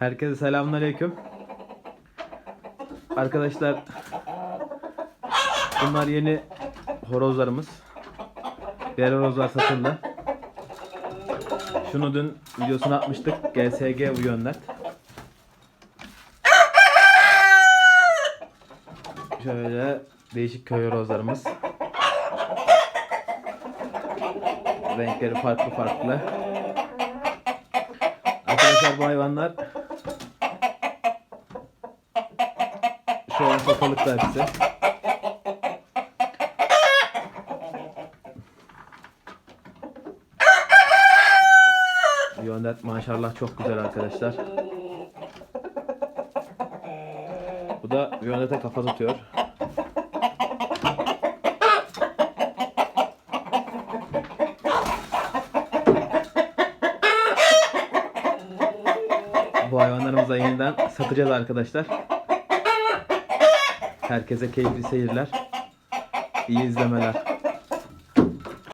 Herkese selamünaleyküm. Arkadaşlar bunlar yeni horozlarımız. Diğer horozlar satıldı. Şunu dün videosunu atmıştık. GSG bu yönler. Şöyle değişik köy horozlarımız. Renkleri farklı farklı. Arkadaşlar bu hayvanlar şu an satılıkta hepsi. Yöndet maşallah çok güzel arkadaşlar. Bu da Yöndet'e kafa tutuyor. Bu hayvanlarımızı da yeniden satacağız arkadaşlar. Herkese keyifli seyirler. İyi izlemeler.